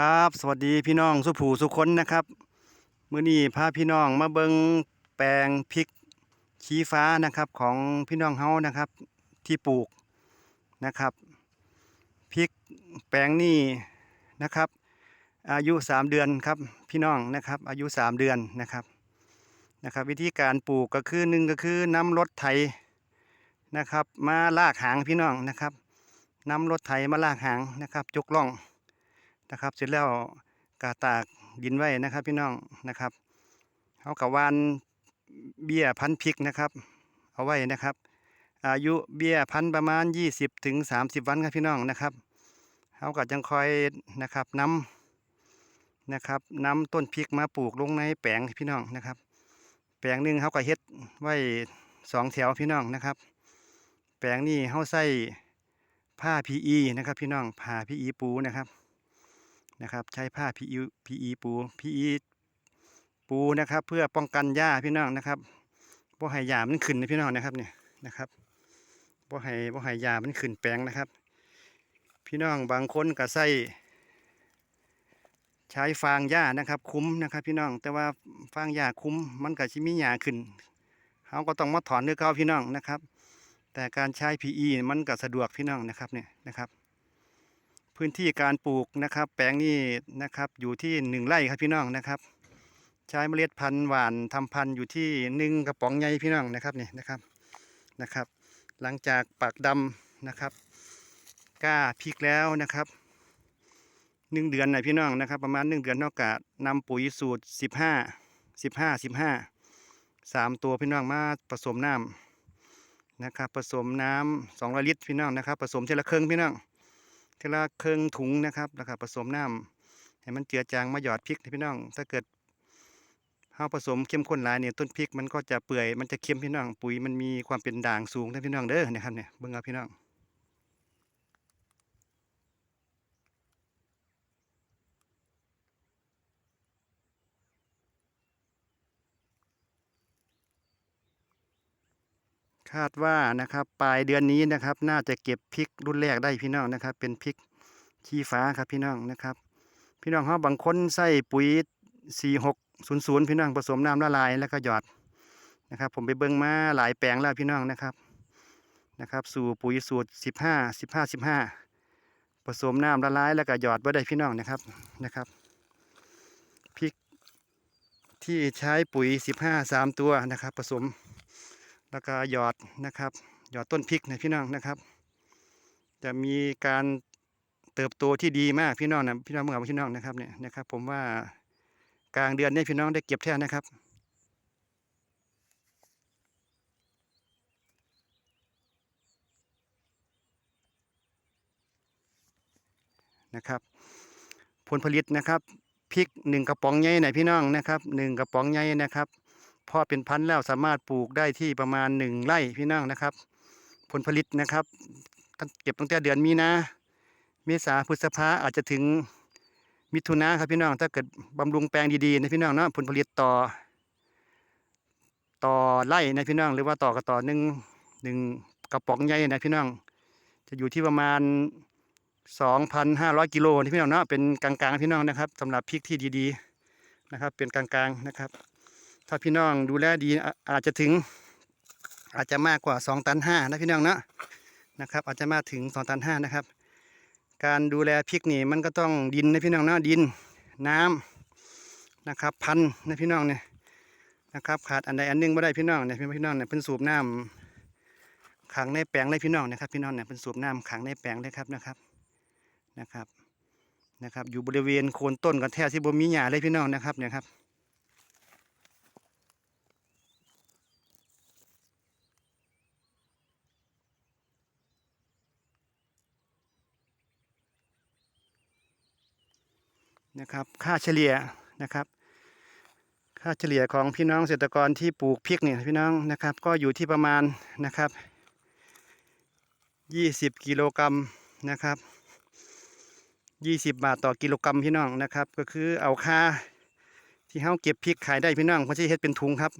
ครับ สวัสดีพี่น้องสุผูสุคนนะครับมื้อนี้พาพี่น้องมาเบิงแปลงพริกชี้ฟ้านะครับของพี่น้องเฮานะครับ ที่ปลูกนะครับพริกแปลงนี้นะครับ อายุ 3 เดือนครับพี่น้องนะครับ อายุ 3 เดือนนะครับนะครับ วิธีการปลูกก็คือหนึ่งก็คือนำรถไถนะครับ มาลากหางพี่น้องนะครับนำรถไถมาลากหางนะครับจกล่อง นะครับ เสร็จแล้วกาตากดินไว้นะครับพี่น้องนะครับเขากับวานเบี้ยพันธุ์พริกนะครับ เอาไว้นะครับ อายุเบี้ยพันธุ์ประมาณ 20ถึง30 วันครับพี่น้องนะครับเขาก็จังคอยนะครับน้ำนะครับน้ำต้นพริกมาปลูกลงในแปลงพี่น้องนะครับ แปลงหนึ่งเขาก็เฮ็ดไว้สองแถวพี่น้องนะครับ แปลงนี้เขาใส่ผ้า PE นะครับพี่น้องผ้า PE ปูนะครับ นะครับ ใช้ผ้า PE PE ปู PE ปูนะครับ เพื่อป้องกันหญ้าพี่น้องนะครับบ่ให้หญ้ามันขึ้นนะพี่น้องนะครับเนี่ยนะครับบ่ให้บ่ให้หญ้ามันขึ้นแปลงนะครับ พี่น้องบางคนก็ใส่ใช้ฟางหญ้านะครับ คุ้มนะครับ พี่น้อง แต่ว่าฟางหญ้าคุ้มมันก็สิมีหญ้าขึ้นเขาก็ต้องมาถอนด้วยเขาพี่น้องนะครับ แต่การใช้ PE มันก็สะดวกพี่น้องนะครับเนี่ยนะครับ พื้นที่การปลูกนะครับ แปลงนี้นะครับอยู่ที่หนึ่งไร่ครับพี่น้องนะครับ ใช้เมล็ดพันธุ์หวานทำพันธุ์อยู่ที่หนึ่งกระป๋องใหญ่พี่น้องนะครับนี่นะครับนะครับ หลังจากปักดำนะครับก้าพริกแล้วนะครับหนึ่งเดือนนะพี่น้องนะครับ ประมาณหนึ่งเดือนนอกกะนำปุ๋ยสูตรสิบห้าสิบห้าสิบห้าสามตัวพี่น้องมาผสมน้ำนะครับผสมน้ำสองลิตรพี่น้องนะครับผสมเทละครึ่งพี่น้อง ทละเครื่องถุงนะครับแล้วก็ผสมน้ำให้มันเจือจางมาหยอดพริกพี่น้อง ถ้าเกิดข้าวผสมเข้มข้นหลายเนี่ยต้นพริกมันก็จะเปื่อยมันจะเค็มพี่น้องปุ๋ยมันมีความเป็นด่างสูงนะพี่น้องเด้อนะครับเนี่ยเบิ่งเอาพี่น้อง คาดว่านะครับปลายเดือนนี้นะครับ น่าจะเก็บพริกรุ่นแรกได้พี่น้องนะครับ เป็นพริกขี้ฟ้าครับพี่น้องนะครับ พี่น้องเขาบางคนใส่ปุ๋ย4600พี่น้องผสมน้ำละลายแล้วก็หยอดนะครับ ผมไปเบิ่งมาหลายแปลงแล้วพี่น้องนะครับนะครับ สู่ปุ๋ยสูตร15 15 15ผสมน้ำละลายแล้วก็หยอดไว้ได้พี่น้องนะครับนะครับพริกที่ใช้ปุ๋ย15 3ตัวนะครับ ผสม แล้วก็หยอดนะครับหยอดต้นพริกนะพี่น้องนะครับ จะมีการเติบโตที่ดีมากพี่น้องนะพี่น้องเมื่อพี่น้องนะครับเนี่ยนะครับ ผมว่ากลางเดือนนี้พี่น้องได้เก็บแท้นะครับนะครับ ผลผลิตนะครับพริกหนึ่งกระป๋องใหญ่ไหนพี่น้องนะครับหนึ่งกระป๋องใหญ่นะครับ พอเป็นพันธุ์แล้วสามารถปลูกได้ที่ประมาณหนึ่งไร่พี่น้องนะครับ ผลผลิตนะครับเก็บตั้งแต่เดือนมีนาเมษาพฤษภาอาจจะถึงมิถุนาครับพี่น้อง ถ้าเกิดบำรุงแปลงดีๆนะพี่น้องเนาะผลผลิตต่อ ต่อไร่นะพี่น้อง หรือว่าต่อกระต่อหนึ่งหนึ่งกระป๋องใหญ่นะพี่น้อง จะอยู่ที่ประมาณ 2,500 กิโลนะพี่น้องเนาะเป็นกลางๆพี่น้องนะครับสำหรับพริกที่ดีๆนะครับ เป็นกลางๆนะครับ ถ้าพี่น้องดูแลดีอาจจะถึง อาจจะมากกว่า 2 ตัน5นะพี่น้องเนาะนะครับ อาจจะมากถึง 2 ตัน5นะครับ การดูแลพริกนี่มันก็ต้องดินนะพี่น้องเนาะดินน้ำนะครับพันนะพี่น้องเนี่ยนะครับขาดอันใดอันหนึงไม่ได้พี่น้องเนี่ยพี่น้องเนี่ยเป็นสูบน้ำขังในแปลงเลยพี่น้องนะครับพี่น้องเนี่ยเป็นสูบน้ำขังในแปลงเลยครับนะครับนะครับนะครับ อยู่บริเวณโคนต้นกันแท้ที่บ่มีหญ้าเลยพี่น้องนะครับเนี่ยครับ นะครับ ค่าเฉลี่ยนะครับ ค่าเฉลี่ยของพี่น้องเกษตรกรที่ปลูกพริกเนี่ยพี่น้องนะครับ ก็อยู่ที่ประมาณนะครับ 20 กิโลกรัมนะครับ 20 บาทต่อกิโลกรัมพี่น้องนะครับ ก็คือเอาค่าที่เขาเก็บพริกขายได้พี่น้องเพราะที่เฮ็ดเป็นถุงครับ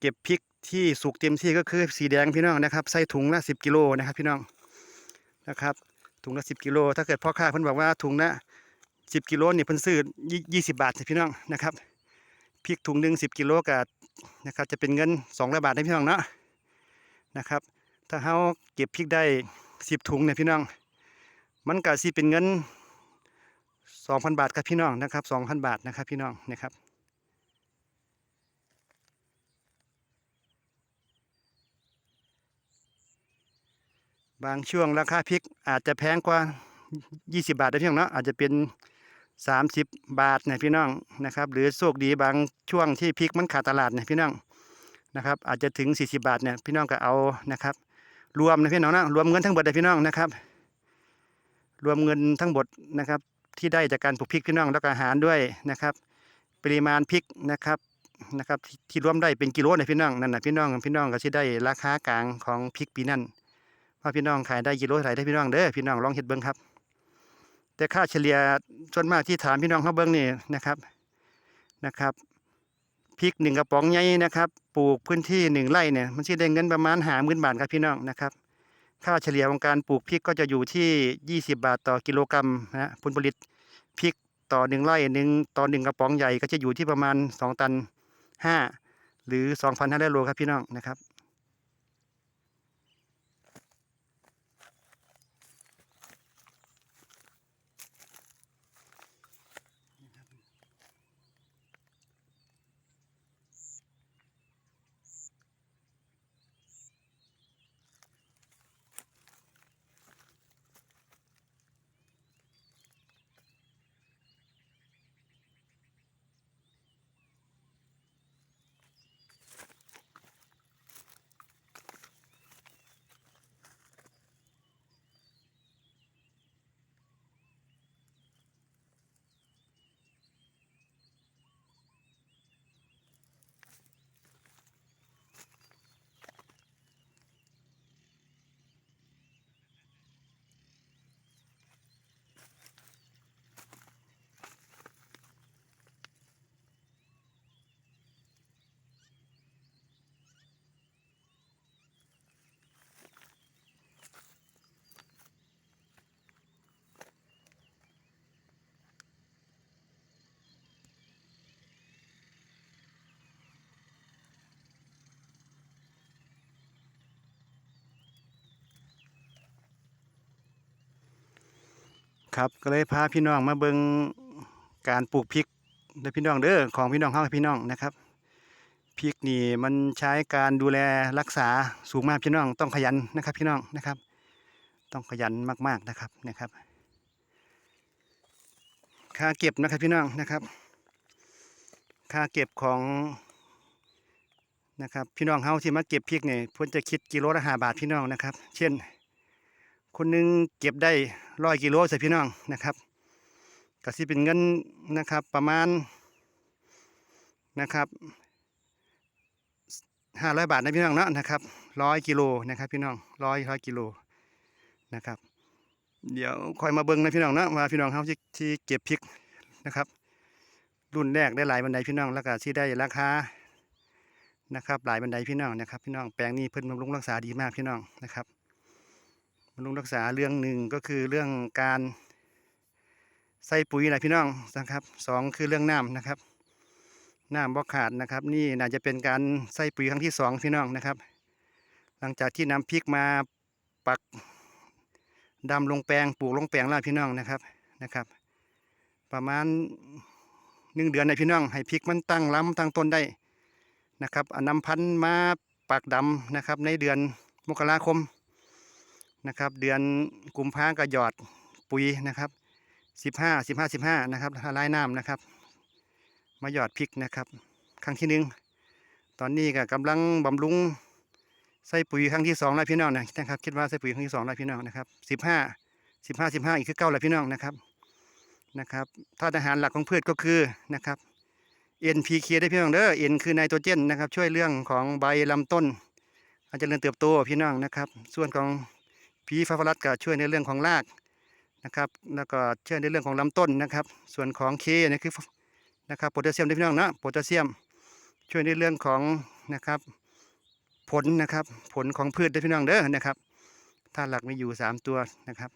เก็บพริกที่สุกเต็มที่ก็คือสีแดงพี่น้องนะครับใส่ถุงละ 10 กิโลนะครับพี่น้องนะครับถุงละ 10 กิโล ถ้าเกิดพ่อค้าเพิ่นบอกว่าถุงละ สิบกิโลนี่เพิ่นซื้อยี่สิบบาทพี่น้องนะครับพริกถุงหนึ่งสิบกิโลกับนะครับจะเป็นเงินสองร้อยบาทนะพี่น้องเนาะนะครับ ถ้าเฮาเก็บพริกได้สิบถุงเนี่ยพี่น้อง มันก็สิเป็นเงินสองพันบาทครับพี่น้องนะครับสองพันบาทนะครับพี่น้องนะครับบางช่วงราคาพริกอาจจะแพงกว่า 20 บาทนะพี่น้องเนาะอาจจะเป็น 30 บาทนะพี่น้องนะครับ หรือโชคดีบางช่วงที่พริกมันขาดตลาดนะพี่น้องนะครับ อาจจะถึง 40 บาทเนี่ยพี่น้องก็เอานะครับ รวมนะพี่น้องนะรวมเงินทั้งหมดนะพี่น้องนะครับ รวมเงินทั้งหมดนะครับ ที่ได้จากการปลูกพริกพี่น้องแล้วก็อาหารด้วยนะครับ ปริมาณพริกนะครับนะครับที่ที่รวมได้เป็นกิโลนะพี่น้องนั่นนะพี่น้องพี่น้องก็สิได้ราคากลางของพริกปีนั้นว่าพี่น้องขายได้กิโลเท่าไหร่ได้พี่น้องเด้อพี่น้องลองเฮ็ดเบิ่งครับ แต่ค่าเฉลี่ยส่วนมากที่ถามพี่น้องเขาเบิ่งนี่นะครับนะครับพริกหนึ่งกระป๋องใหญ่นะครับปลูกพื้นที่หนึ่งไร่เนี่ยมันสิได้เงินประมาณหาหมื่นบาทครับพี่น้องนะครับ ค่าเฉลี่ยของการปลูกพริกก็จะอยู่ที่ 20 บาทต่อกิโลกรัมนะฮะผลผลิตพริกต่อหนึ่งไร่หนึ่งต่อหนึ่งกระป๋องใหญ่ก็จะอยู่ที่ประมาณ 2 ตัน 5 หรือ 2,500โลครับพี่น้องนะครับ ครับก็เลยพาพี่น้องมาเบิงการปลูกพริกเด้อพี่น้องเด้อของพี่น้องเฮาพี่น้องนะครับพริกนี่มันใช้การดูแลรักษาสูงมากพี่น้องต้องขยันนะครับพี่น้องนะครับ ต้องขยันมากๆนะครับนะครับค่าเก็บนะครับพี่น้องนะครับ ค่าเก็บของนะครับพี่น้องเฮาที่มาเก็บพริกเนี่ยพิ่นจะคิดกิโลละห้าบาทพี่น้องนะครับ เช่น คนหนึงเก็บได้ ร้อยกิโลใส่พี่น้องนะครับก็สิเป็นเงินนะครับประมาณนะครับห้าร้อยบาทนะพี่น้องเนาะนะครับร้อยกิโลนะครับพี่น้องร้อยร้อยกิโลนะครับเดี๋ยวคอยมาเบิ่งนะพี่น้องเนาะว่าพี่น้องเขาที่ที่เก็บพริกนะครับ รุ่นแรกได้หลายบันไดพี่น้องแล้วก็ที่ได้ราคานะครับหลายบันไดพี่น้องนะครับ พี่น้องแปลงนี้เพิ่นบำรุงรักษาดีมากพี่น้องนะครับำรุงรักษาเรื่องหนึ่งก็คือเรื่องการใส่ปุ๋ยนะพี่น้องนะครับสองคือเรื่องน้ำนะครับน้ำบ่ขาดนะครับ นี่น่าจะเป็นการใส่ปุ๋ยครั้งที่สองพี่น้องนะครับ หลังจากที่นำพริกมาปักดำลงแปลงปลูกลงแปลงแล้วพี่น้องนะครับนะครับ ประมาณหนึ่งเดือนนพี่น้อง ให้พริกมันตั้งลำตั้งต้นได้นะครับเอานำพันธุ์มาปักดำนะครับ ในเดือนมกราคม นะครับ เดือนกุมภาก็หยอดปุ๋ยนะครับสิบห้าสิบห้าสิบห้านะครับละลายน้ำนะครับ มาหยอดพริกนะครับ ครั้งที่หนึ่งตอนนี้ก็กำลังบำรุงใส่ปุ๋ยครั้งที่สองแล้วพี่น้องนะครับคิดว่าใส่ปุ๋ยครั้งที่สองแล้วพี่น้องนะครับสิบห้าสิบห้าสิบห้าอีกคือเก้าแล้วพี่น้องนะครับนะครับธาตุอาหารหลักของพืชก็คือนะครับ NPK ได้พี่น้องเด้อ N คือไนโตรเจนนะครับ ช่วยเรื่องของใบลำต้นอาจจะเริญเติบโตพี่น้องนะครับ ส่วนของ พีฟาฟลัสก็ช่วยในเรื่องของรากนะครับแล้วก็ช่วยในเรื่องของลำต้นนะครับ ส่วนของเคนี่คือนะครับโพแทสเซียมด้วยพี่น้องนะโพแทสเซียมช่วยในเรื่องของนะครับผลนะครับผลของพืชด้วยพี่น้องเด้อนะครับธาตุหลักมีอยู่ 3 ตัวนะครับ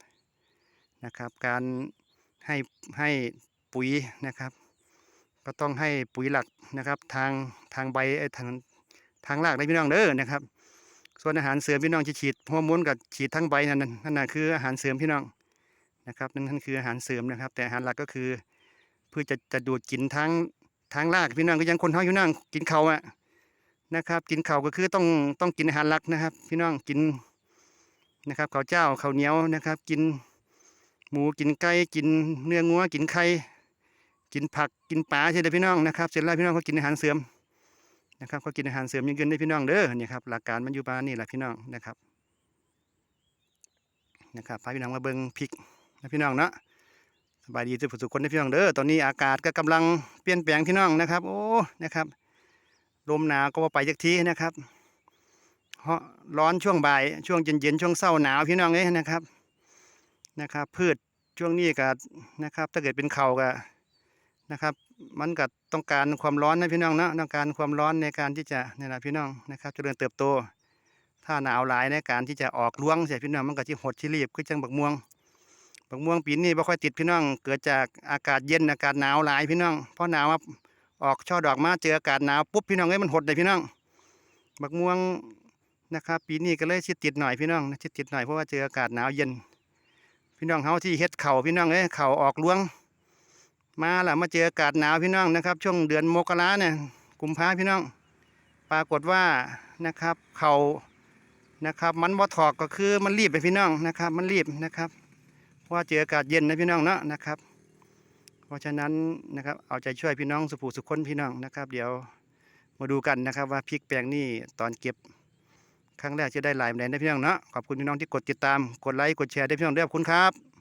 นะครับ การให้ให้ปุ๋ยนะครับ ก็ต้องให้ปุ๋ยหลักนะครับทางทางใบทางทางรากได้พี่น้องเด้อนะครับ ส่วนอาหารเสริมพี่น้องจะฉีดฮอร์โมนกับฉีดทั้งใบนั่นนั่นน่ะคืออาหารเสริมพี่น้องนะครับนั่นนั่นคืออาหารเสริมนะครับ แต่อาหารหลักก็คือเพื่อจะจะดูดกินทั้งทางรากพี่น้องก็ยังคนเฮาอยู่นั่งกินเขาอะนะครับ กินเขาก็คือต้องต้องกินอาหารหลักนะครับ พี่น้องกินนะครับข้าวเจ้าข้าวเหนียวนะครับ กินหมูกินไก่กินเนื้องัวกินไข่กินผักกินปลาใช่ไหมพี่น้องนะครับ เสร็จแล้วพี่น้องก็กินอาหารเสริม นะครับก็กินอาหารเสริมยังเกินได้พี่น้องเด้อเนี่ยครับหลักการมันอยู่ประมาณนี้แหละพี่น้องนะครับนะครับพาพี่น้องมาเบิ่งพริกนะพี่น้องเนาะสบายดีทุกผู้ทุกคนนะพี่น้องเด้อตอนนี้อากาศก็กำลังเปลี่ยนแปลงพี่น้องนะครับ โอ้นะครับลมหนาวก็ว่าไปจากทีนะครับเฮาะร้อนช่วงบ่ายช่วงเย็นๆช่วงเช้าหนาวพี่น้องเอ้ยนะครับนะครับ พืชช่วงนี้ก็นะครับ ถ้าเกิดเป็นเขาก็นะครับ มันก็ต้องการความร้อนนะพี่น้องเนาะต้องการความร้อนในการที่จะนี่แหละพี่น้องนะครับเจริญเติบโต ถ้าหนาวหลายในการที่จะออกรวงเสียพี่น้องมันก็จะหดที่รีบคือจังบักม่วงบักม่วงปีนี้บ่ค่อยติดพี่น้อง เกิดจากอากาศเย็นอากาศหนาวหลายพี่น้องเพราะหนาวออกช่อดอกมาเจออากาศหนาวปุ๊บพี่น้องเอ้ยมันหดเลยพี่น้องบักม่วงนะครับปีนี้ก็เลยชิดติดหน่อยพี่น้องชิดติดหน่อยเพราะว่าเจออากาศหนาวเย็น พี่น้องเฮาที่เฮ็ดเข่าพี่น้องเอ้ยเข่าออกรวง มาแล้วมาเจออากาศหนาวพี่น้องนะครับ ช่วงเดือนมกราเนี่ยกุมภาพี่น้อง ปรากฏว่านะครับ เข่านะครับมันบ่ถอกก็คือมันรีบไปพี่น้องนะครับ มันรีบนะครับเพราะเจออากาศเย็นนะพี่น้องเนาะนะครับ เพราะฉะนั้นนะครับเอาใจช่วยพี่น้องสุภูสุขคนพี่น้องนะครับ เดี๋ยวมาดูกันนะครับว่าพริกแปลงนี่ตอนเก็บครั้งแรกจะได้หลายแบบไหนนะพี่น้องเนาะขอบคุณพี่น้องที่กดติดตามกดไลค์กดแชร์ได้พี่น้องด้อขอบคุณครับ